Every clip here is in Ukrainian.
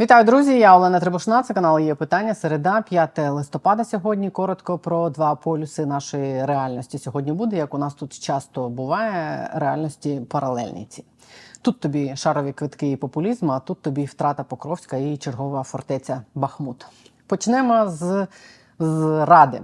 Вітаю, друзі! Я Олена Требушна. Це канал є питання. Середа, 5 листопада. Сьогодні коротко про два полюси нашої реальності. Сьогодні буде, як у нас тут часто буває, реальності паралельниці. Тут тобі шарові квитки і популізм, а тут тобі втрата Покровська і чергова фортеця Бахмут. Почнемо з, з ради.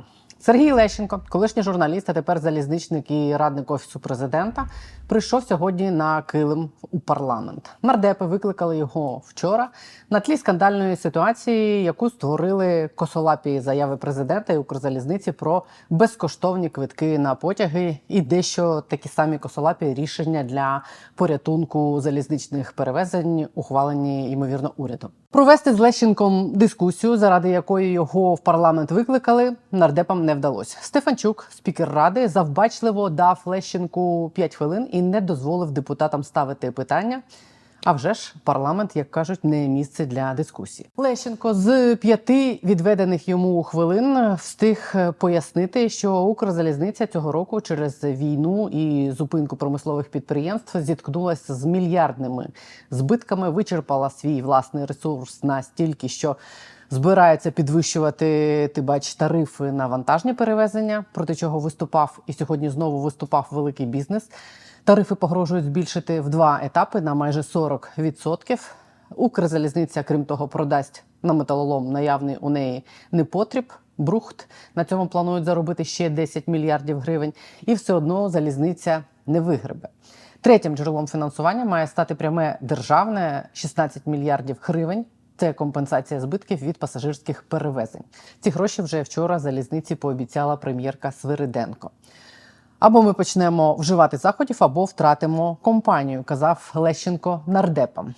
Сергій Лещенко, колишній журналіст, а тепер залізничник і радник офісу президента, прийшов сьогодні на килим у парламент. Нардепи викликали його вчора на тлі скандальної ситуації, яку створили косолапі заяви президента і Укрзалізниці про безкоштовні квитки на потяги і дещо такі самі косолапі рішення для порятунку залізничних перевезень, ухвалені ймовірно урядом. Провести з Лещенком дискусію, заради якої його в парламент викликали, нардепам не вдалося. Стефанчук, спікер ради, завбачливо дав Лещенку 5 хвилин і не дозволив депутатам ставити питання. А вже ж парламент, як кажуть, не місце для дискусії. Лещенко з п'яти відведених йому хвилин встиг пояснити, що Укрзалізниця цього року через війну і зупинку промислових підприємств зіткнулася з мільярдними збитками, вичерпала свій власний ресурс настільки, що збирається підвищувати ти бач тарифи на вантажні перевезення, проти чого виступав і сьогодні знову виступав великий бізнес. Тарифи погрожують збільшити в два етапи на майже 40%. Укрзалізниця, крім того, продасть на металолом наявний у неї непотріб. Брухт на цьому планують заробити ще 10 мільярдів гривень, і все одно залізниця не вигребе. Третім джерелом фінансування має стати пряме державне 16 мільярдів гривень. Це компенсація збитків від пасажирських перевезень. Ці гроші вже вчора залізниці пообіцяла прем'єрка Свириденко. Або ми почнемо вживати заходів, або втратимо компанію, казав Лещенко нардепам.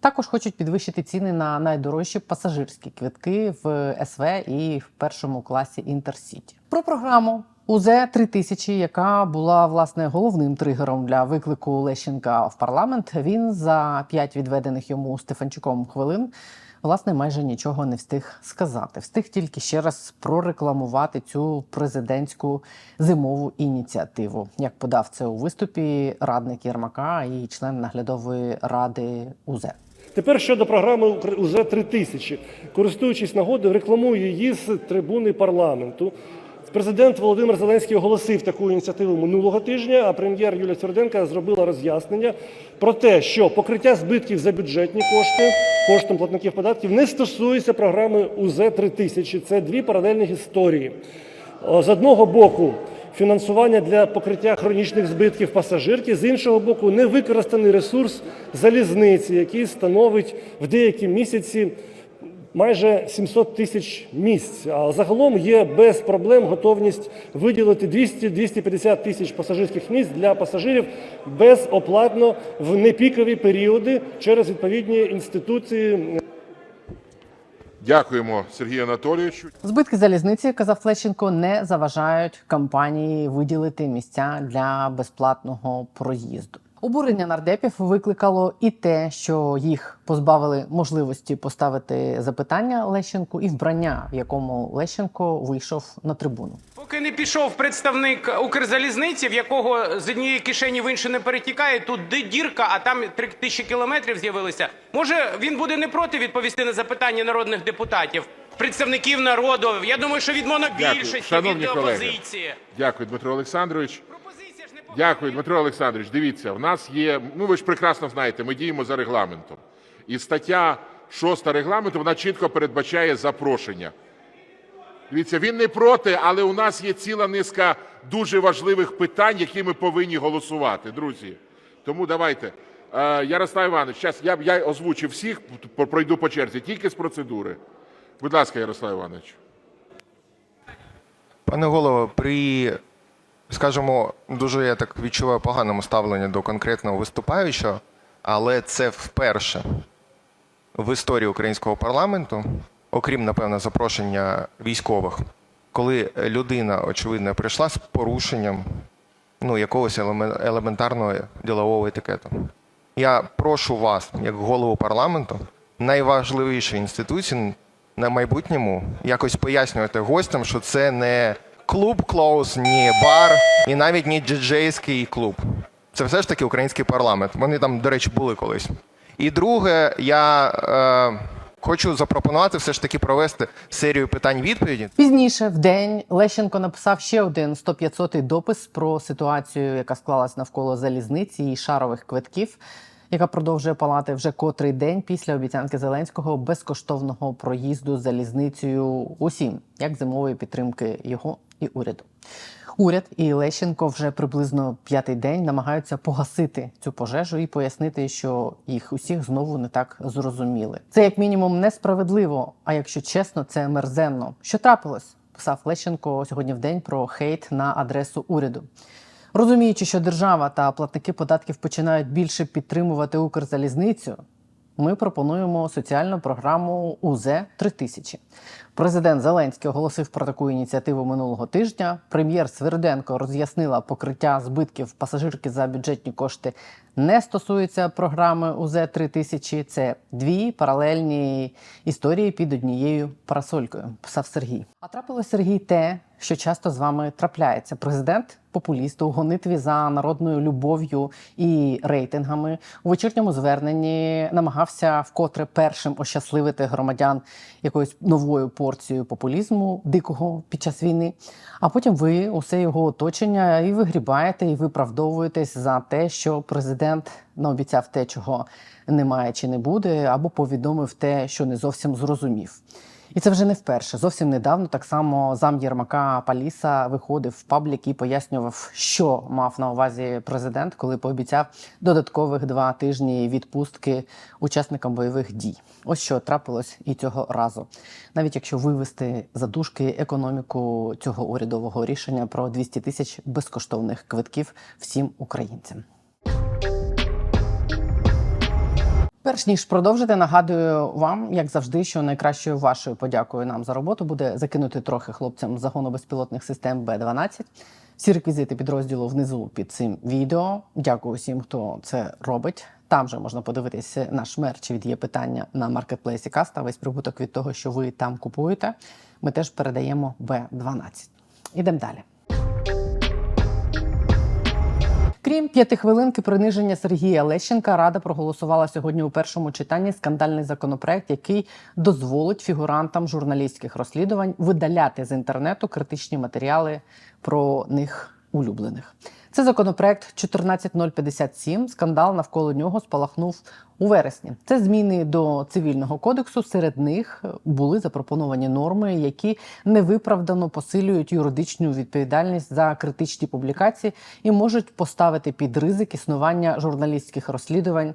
Також хочуть підвищити ціни на найдорожчі пасажирські квитки в СВ і в першому класі Інтерсіті. Про програму УЗ 3000 яка була власне головним тригером для виклику Лещенка в парламент. Він за п'ять відведених йому Стефанчуком хвилин власне майже нічого не встиг сказати. Встиг тільки ще раз прорекламувати цю президентську зимову ініціативу, як подав це у виступі радник Єрмака і член наглядової ради УЗ. Тепер щодо програми УЗ 3000 Користуючись нагодою, рекламую її з трибуни парламенту. Президент Володимир Зеленський оголосив таку ініціативу минулого тижня, а прем'єр Юлія Тверденка зробила роз'яснення про те, що покриття збитків за бюджетні кошти коштом платників податків не стосується програми УЗ 3000 Це дві паралельні історії. З одного боку, фінансування для покриття хронічних збитків пасажирки, з іншого боку, невикористаний ресурс залізниці, який становить в деякі місяці майже 700 тисяч місць. А загалом є без проблем готовність виділити 200-250 тисяч пасажирських місць для пасажирів безоплатно в непікові періоди через відповідні інституції. Дякуємо Сергію Анатолійовичу. Збитки залізниці, казав Лещенко, не заважають компанії виділити місця для безплатного проїзду. Обурення нардепів викликало і те, що їх позбавили можливості поставити запитання Лещенку, і вбрання, в якому Лещенко вийшов на трибуну. Поки не пішов представник Укрзалізниці, в якого з однієї кишені в іншу не перетікає, тут де дірка, а там три тисячі кілометрів з'явилося. Може, він буде не проти відповісти на запитання народних депутатів, представників народу. Я думаю, що від монобільшості, від Шановні колеги. опозиції. Дякую, Дмитро Олександрович. Дякую, Дмитро Олександрович. Дивіться, в нас є. Ну ви ж прекрасно знаєте, ми діємо за регламентом. І стаття 6 регламенту вона чітко передбачає запрошення. Дивіться, він не проти, але у нас є ціла низка дуже важливих питань, які ми повинні голосувати, друзі. Тому давайте. Е, Ярослав Іванович, зараз я, я озвучив всіх, пройду по черзі, тільки з процедури. Будь ласка, Ярослав Іванович. Пане голово, при, скажімо, дуже я так відчуваю поганому ставленні до конкретного виступаючого, але це вперше в історії українського парламенту, окрім, напевно, запрошення військових, коли людина, очевидно, прийшла з порушенням ну, якогось елементарного ділового етикету. Я прошу вас, як голову парламенту, найважливішої інституції на майбутньому якось пояснювати гостям, що це не клуб клоус, ні бар і навіть не діджейський клуб. Це все ж таки український парламент. Вони там, до речі, були колись. І друге, я е, Хочу запропонувати все ж таки провести серію питань-відповіді. Пізніше в день Лещенко написав ще один 100-500 допис про ситуацію, яка склалась навколо залізниці і шарових квитків, яка продовжує палати вже котрий день після обіцянки Зеленського безкоштовного проїзду залізницею усім, як зимової підтримки його і уряду. Уряд і Лещенко вже приблизно п'ятий день намагаються погасити цю пожежу і пояснити, що їх усіх знову не так зрозуміли. Це як мінімум несправедливо. А якщо чесно, це мерзенно. Що трапилось? Писав Лещенко сьогодні в день про хейт на адресу уряду. Розуміючи, що держава та платники податків починають більше підтримувати Укрзалізницю, ми пропонуємо соціальну програму УЗ 3000 Президент Зеленський оголосив про таку ініціативу минулого тижня. Прем'єр Сверденко роз'яснила покриття збитків пасажирки за бюджетні кошти не стосується програми УЗ 3000 Це дві паралельні історії під однією парасолькою. Писав Сергій. А трапилось Сергій те, що часто з вами трапляється. Президент популіст у гонитві за народною любов'ю і рейтингами у вечірньому зверненні намагався вкотре першим ощасливити громадян якоюсь новою порцією популізму дикого під час війни. А потім ви усе його оточення і вигрібаєте, і виправдовуєтесь за те, що президент наобіцяв те, чого немає чи не буде, або повідомив те, що не зовсім зрозумів. І це вже не вперше. Зовсім недавно так само зам Єрмака Паліса виходив в паблік і пояснював, що мав на увазі президент, коли пообіцяв додаткових два тижні відпустки учасникам бойових дій. Ось що трапилось і цього разу. Навіть якщо вивести за дужки економіку цього урядового рішення про 200 тисяч безкоштовних квитків всім українцям. Перш ніж продовжити, нагадую вам, як завжди, що найкращою вашою подякою нам за роботу буде закинути трохи хлопцям загону безпілотних систем Б-12. Всі реквізити підрозділу внизу під цим відео. Дякую всім, хто це робить. Там же можна подивитися наш мерч від є питання на маркетплейсі Каста. Весь прибуток від того, що ви там купуєте. Ми теж передаємо Б-12. Ідемо далі. Крім п'ятихвилинки приниження Сергія Лещенка, Рада проголосувала сьогодні у першому читанні скандальний законопроект, який дозволить фігурантам журналістських розслідувань видаляти з інтернету критичні матеріали про них улюблених. Це законопроект 14057. Скандал навколо нього спалахнув у вересні. Це зміни до цивільного кодексу. Серед них були запропоновані норми, які невиправдано посилюють юридичну відповідальність за критичні публікації і можуть поставити під ризик існування журналістських розслідувань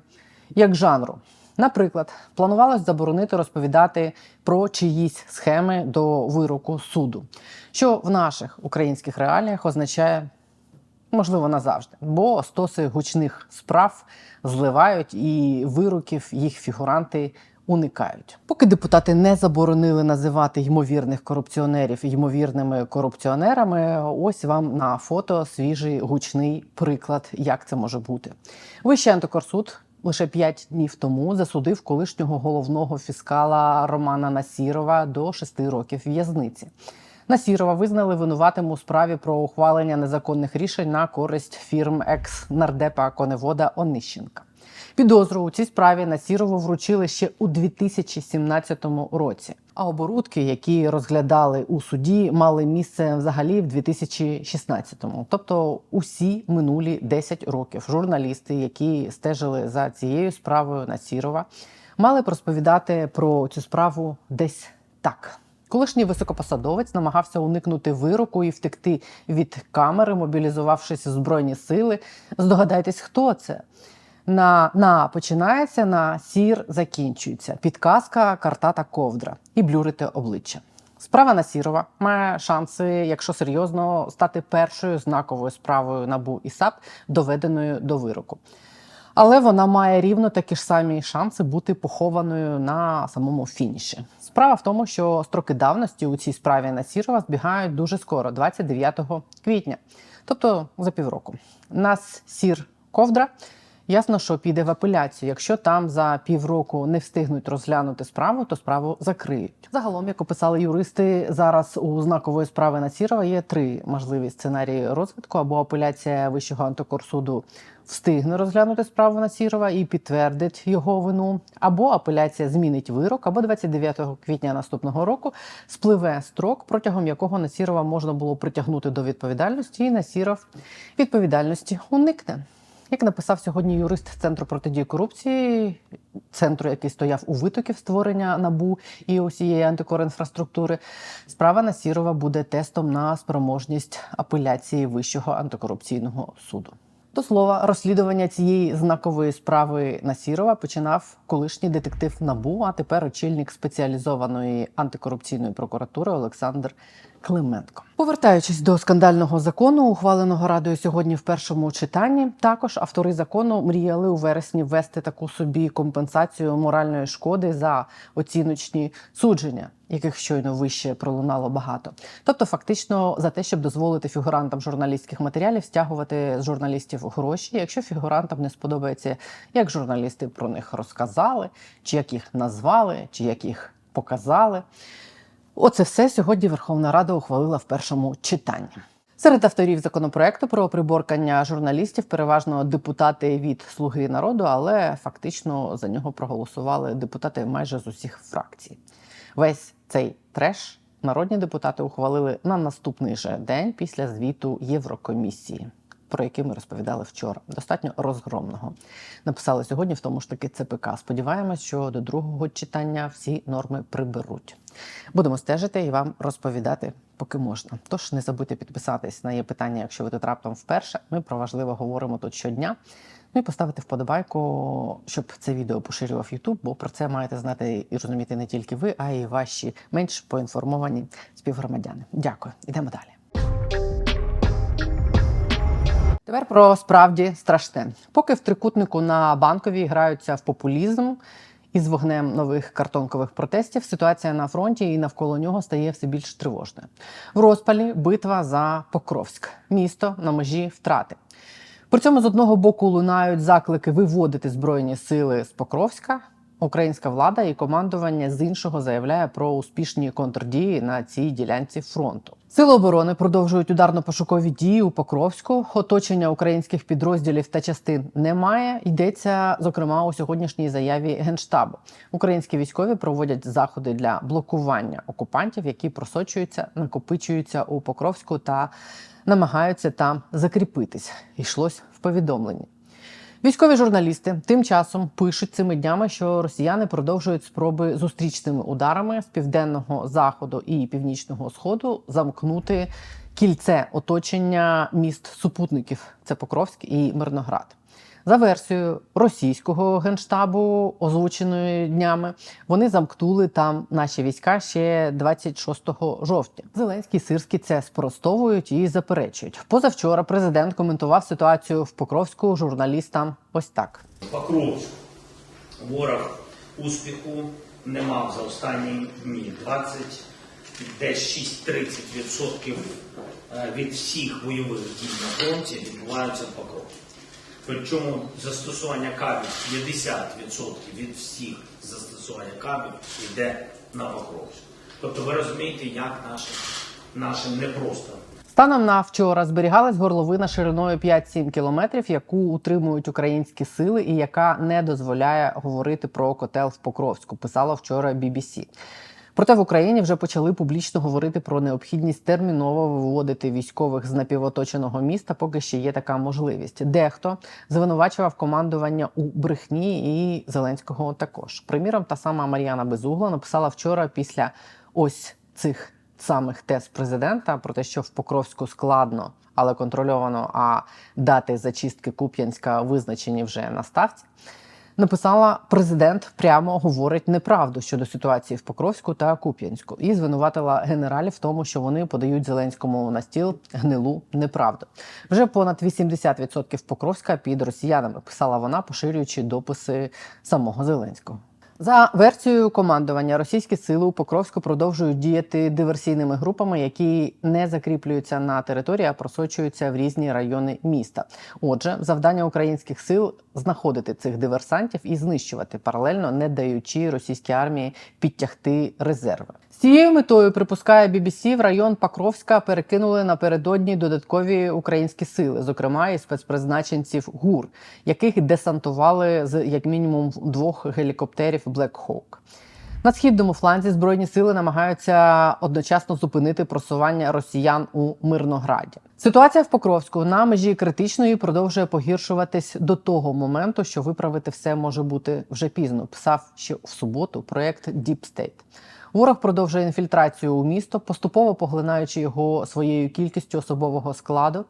як жанру. Наприклад, планувалось заборонити розповідати про чиїсь схеми до вироку суду, що в наших українських реаліях означає можливо назавжди, бо стоси гучних справ зливають і вироків їх фігуранти уникають. Поки депутати не заборонили називати ймовірних корупціонерів ймовірними корупціонерами, ось вам на фото свіжий гучний приклад, як це може бути. Вищий антикорсуд лише п'ять днів тому засудив колишнього головного фіскала Романа Насірова до шести років в'язниці. Насірова визнали винуватим у справі про ухвалення незаконних рішень на користь фірм екс-нардепа коневода Онищенка. Підозру у цій справі Насірову вручили ще у 2017 році. А оборудки, які розглядали у суді, мали місце взагалі в 2016-му. Тобто усі минулі 10 років журналісти, які стежили за цією справою Насірова, мали б розповідати про цю справу десь так. Колишній високопосадовець намагався уникнути вироку і втекти від камери, мобілізувавшись в збройні сили. Здогадайтесь, хто це? На на починається, на сір закінчується. Підказка, карта та ковдра і блюрите обличчя. Справа Насірова має шанси, якщо серйозно, стати першою знаковою справою набу і САП, доведеною до вироку. Але вона має рівно такі ж самі шанси бути похованою на самому фініші. Справа в тому, що строки давності у цій справі Насірова збігають дуже скоро, 29 квітня, тобто за півроку. Нас сір ковдра Ясно, що піде в апеляцію. Якщо там за півроку не встигнуть розглянути справу, то справу закриють. Загалом, як описали юристи, зараз у знакової справи Насірова є три можливі сценарії розвитку: або апеляція Вищого антикорсуду встигне розглянути справу Насірова і підтвердить його вину, або апеляція змінить вирок, або 29 квітня наступного року спливе строк, протягом якого Насірова можна було притягнути до відповідальності, і Насіров відповідальності уникне. Як написав сьогодні юрист Центру протидії корупції, центру, який стояв у витоків створення набу і усієї антикорінфраструктури, справа Насірова буде тестом на спроможність апеляції Вищого антикорупційного суду. До слова, розслідування цієї знакової справи Насірова починав колишній детектив НАБУ, а тепер очільник спеціалізованої антикорупційної прокуратури Олександр Клименко. Повертаючись до скандального закону, ухваленого радою сьогодні в першому читанні, також автори закону мріяли у вересні ввести таку собі компенсацію моральної шкоди за оціночні судження, яких щойно вище пролунало багато. Тобто, фактично, за те, щоб дозволити фігурантам журналістських матеріалів стягувати з журналістів гроші, якщо фігурантам не сподобається, як журналісти про них розказали, чи як їх назвали, чи як їх показали. Оце все сьогодні Верховна Рада ухвалила в першому читанні. Серед авторів законопроекту про приборкання журналістів переважно депутати від Слуги народу, але фактично за нього проголосували депутати майже з усіх фракцій. Весь цей треш народні депутати ухвалили на наступний же день після звіту Єврокомісії. Про який ми розповідали вчора, достатньо розгромного. Написали сьогодні в тому ж таки ЦПК. Сподіваємось, що до другого читання всі норми приберуть. Будемо стежити і вам розповідати, поки можна. Тож не забудьте підписатись на є питання, якщо ви тут раптом вперше. Ми про важливе говоримо тут щодня. Ну і поставити вподобайку, щоб це відео поширював YouTube, бо про це маєте знати і розуміти не тільки ви, а й ваші менш поінформовані співгромадяни. Дякую, ідемо далі. Тепер про справді страшне. Поки в трикутнику на банковій граються в популізм із вогнем нових картонкових протестів, ситуація на фронті і навколо нього стає все більш тривожною. В розпалі битва за Покровськ, місто на межі втрати. При цьому з одного боку лунають заклики виводити збройні сили з Покровська. Українська влада і командування з іншого заявляє про успішні контрдії на цій ділянці фронту. Сили оборони продовжують ударно-пошукові дії у Покровську. Оточення українських підрозділів та частин немає. Йдеться зокрема у сьогоднішній заяві генштабу. Українські військові проводять заходи для блокування окупантів, які просочуються, накопичуються у Покровську та намагаються там закріпитись. Йшлось в повідомленні. Військові журналісти тим часом пишуть цими днями, що росіяни продовжують спроби зустрічними ударами з південного заходу і північного сходу замкнути кільце оточення міст супутників це Покровськ і Мирноград. За версією російського генштабу, озвученою днями, вони замкнули там наші війська ще 26 жовтня. Зеленський Сирський це спростовують і заперечують. Позавчора президент коментував ситуацію в Покровську журналістам ось так. Покровськ. Ворог успіху не мав за останні дні. 20, десь 6-30% від всіх бойових дій на фронті відбуваються в Покровську. Причому застосування кабів 50% від всіх застосування кабів йде на Покровськ. Тобто ви розумієте, як наше, наше непросто Станом на вчора зберігалась горловина шириною 5-7 кілометрів, яку утримують українські сили, і яка не дозволяє говорити про котел в Покровську. Писала вчора BBC. Проте в Україні вже почали публічно говорити про необхідність терміново виводити військових з напівоточеного міста, поки ще є така можливість. Дехто звинувачував командування у брехні і Зеленського також. Приміром, та сама Мар'яна Безугла написала вчора після ось цих самих тез президента про те, що в Покровську складно, але контрольовано, а дати зачистки Куп'янська визначені вже на ставці. Написала президент прямо говорить неправду щодо ситуації в Покровську та Куп'янську і звинуватила генералів в тому, що вони подають Зеленському на стіл гнилу неправду. Вже понад 80% Покровська під росіянами писала вона, поширюючи дописи самого Зеленського. За версією командування, російські сили у Покровську продовжують діяти диверсійними групами, які не закріплюються на території, а просочуються в різні райони міста. Отже, завдання українських сил знаходити цих диверсантів і знищувати паралельно, не даючи російській армії підтягти резерви. З цією метою припускає BBC, в район Покровська перекинули напередодні додаткові українські сили, зокрема і спецпризначенців ГУР, яких десантували з як мінімум двох гелікоптерів Black Hawk. На східному фланзі збройні сили намагаються одночасно зупинити просування росіян у Мирнограді. Ситуація в Покровську на межі критичної продовжує погіршуватись до того моменту, що виправити все може бути вже пізно. Писав ще в суботу проект Deep State. Ворог продовжує інфільтрацію у місто, поступово поглинаючи його своєю кількістю особового складу.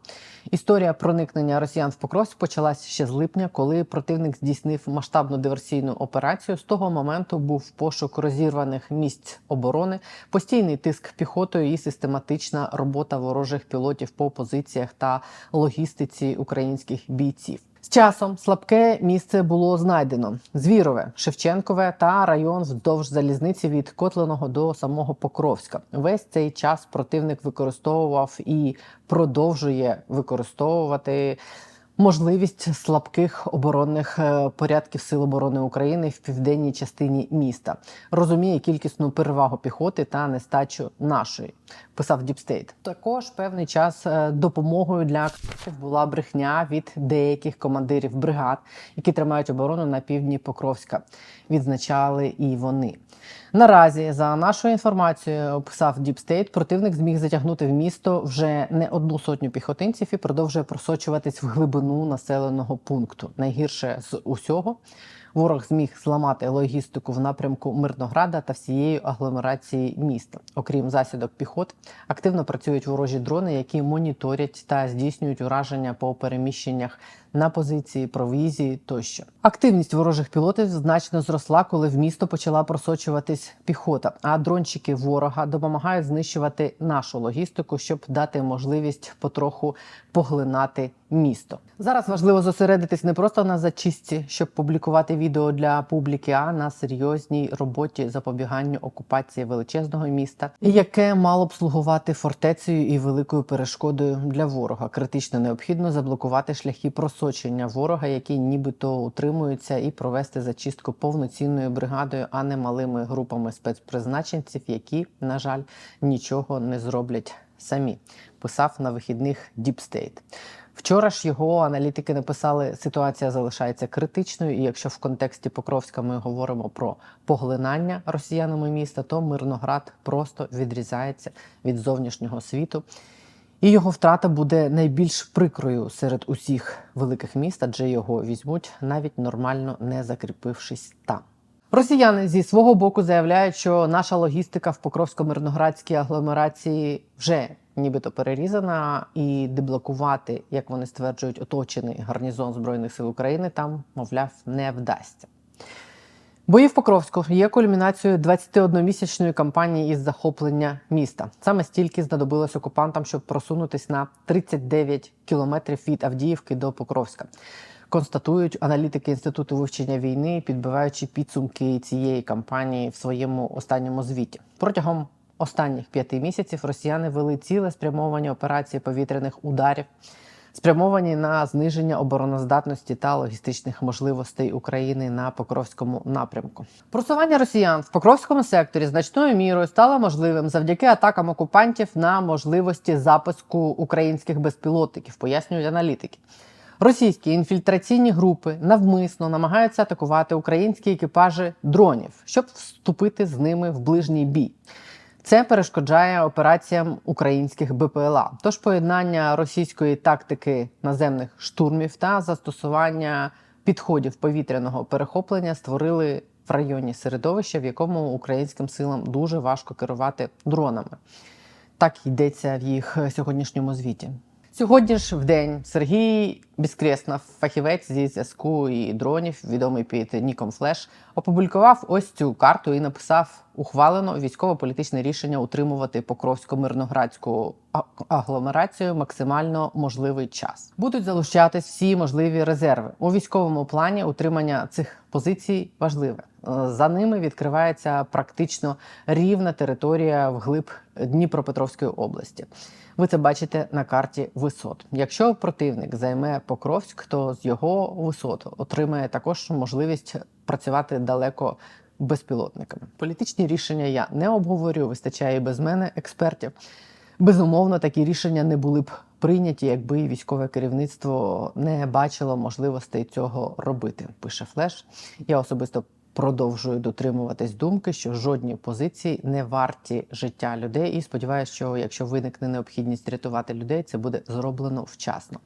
Історія проникнення росіян в Покровськ почалась ще з липня, коли противник здійснив масштабну диверсійну операцію. З того моменту був пошук розірваних місць оборони, постійний тиск піхотою і систематична робота ворожих пілотів по позиціях та логістиці українських бійців. З часом слабке місце було знайдено: Звірове, Шевченкове та район вздовж залізниці від Котленого до самого Покровська. Весь цей час противник використовував і продовжує використовувати. Можливість слабких оборонних е, порядків Сил оборони України в південній частині міста розуміє кількісну перевагу піхоти та нестачу нашої, писав Діпстейт. Також певний час е, допомогою для була брехня від деяких командирів бригад, які тримають оборону на півдні Покровська. Відзначали і вони. Наразі, за нашою інформацією, описав Діпстейт, противник зміг затягнути в місто вже не одну сотню піхотинців і продовжує просочуватись в глибину населеного пункту. Найгірше з усього. Ворог зміг зламати логістику в напрямку Мирнограда та всієї агломерації міста. Окрім засідок піхот, активно працюють ворожі дрони, які моніторять та здійснюють ураження по переміщеннях на позиції, провізії тощо. Активність ворожих пілотів значно зросла, коли в місто почала просочуватись піхота. А дрончики ворога допомагають знищувати нашу логістику, щоб дати можливість потроху поглинати місто. Зараз важливо зосередитись не просто на зачистці, щоб публікувати відео для публіки, а на серйозній роботі запобіганню окупації величезного міста, яке мало б слугувати фортецею і великою перешкодою для ворога. Критично необхідно заблокувати шляхи просочення ворога, які нібито утримуються, і провести зачистку повноцінною бригадою, а не малими групами спецпризначенців, які, на жаль, нічого не зроблять самі. Писав на вихідних State. Вчора ж його аналітики написали, ситуація залишається критичною, і якщо в контексті Покровська ми говоримо про поглинання росіянами міста, то Мирноград просто відрізається від зовнішнього світу. І його втрата буде найбільш прикрою серед усіх великих міст, адже його візьмуть, навіть нормально не закріпившись там. Росіяни зі свого боку заявляють, що наша логістика в Покровсько-Мирноградській агломерації вже нібито перерізана, і деблокувати, як вони стверджують, оточений гарнізон збройних сил України там, мовляв, не вдасться. Бої в Покровську є кульмінацією 21-місячної кампанії із захоплення міста. Саме стільки знадобилось окупантам, щоб просунутись на 39 кілометрів від Авдіївки до Покровська. Констатують аналітики інституту вивчення війни, підбиваючи підсумки цієї кампанії в своєму останньому звіті. Протягом останніх п'яти місяців росіяни вели ціле спрямовані операції повітряних ударів, спрямовані на зниження обороноздатності та логістичних можливостей України на Покровському напрямку. Просування росіян в Покровському секторі значною мірою стало можливим завдяки атакам окупантів на можливості запуску українських безпілотників, пояснюють аналітики. Російські інфільтраційні групи навмисно намагаються атакувати українські екіпажі дронів, щоб вступити з ними в ближній бій. Це перешкоджає операціям українських БПЛА. Тож поєднання російської тактики наземних штурмів та застосування підходів повітряного перехоплення створили в районі середовища, в якому українським силам дуже важко керувати дронами. Так йдеться в їх сьогоднішньому звіті. Сьогодні ж в день Сергій Біскреснов, фахівець зі зв'язку і дронів, відомий під ніком Флеш, опублікував ось цю карту і написав ухвалено військово-політичне рішення утримувати Покровсько-Мирноградську агломерацію максимально можливий час. Будуть залучатись всі можливі резерви у військовому плані. Утримання цих позицій важливе. За ними відкривається практично рівна територія вглиб Дніпропетровської області. Ви це бачите на карті висот. Якщо противник займе Покровськ, то з його висот отримає також можливість працювати далеко безпілотниками. Політичні рішення я не обговорю, вистачає і без мене експертів. Безумовно, такі рішення не були б прийняті, якби військове керівництво не бачило можливостей цього робити. Пише Флеш. Я особисто продовжую дотримуватись думки, що жодні позиції не варті життя людей. І сподіваюся, що якщо виникне необхідність рятувати людей, це буде зроблено вчасно.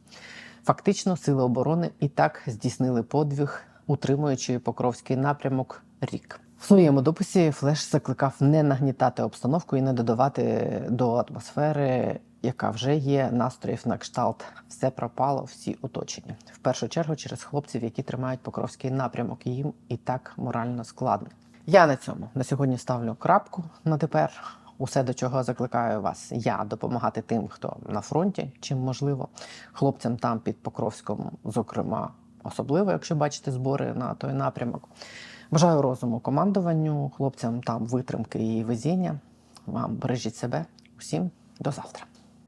Фактично, сили оборони і так здійснили подвиг, утримуючи Покровський напрямок рік. В своєму дописі Флеш закликав не нагнітати обстановку і не додавати до атмосфери, яка вже є настроїв на кшталт. Все пропало, всі оточені. В першу чергу через хлопців, які тримають Покровський напрямок. Їм і так морально складно. Я на цьому на сьогодні ставлю крапку на тепер. Усе, до чого закликаю вас, я допомагати тим, хто на фронті, чим можливо, хлопцям там під Покровськом, зокрема, особливо, якщо бачите збори на той напрямок. Бажаю розуму командуванню, хлопцям там витримки і везіння. Вам бережіть себе. Усім до завтра.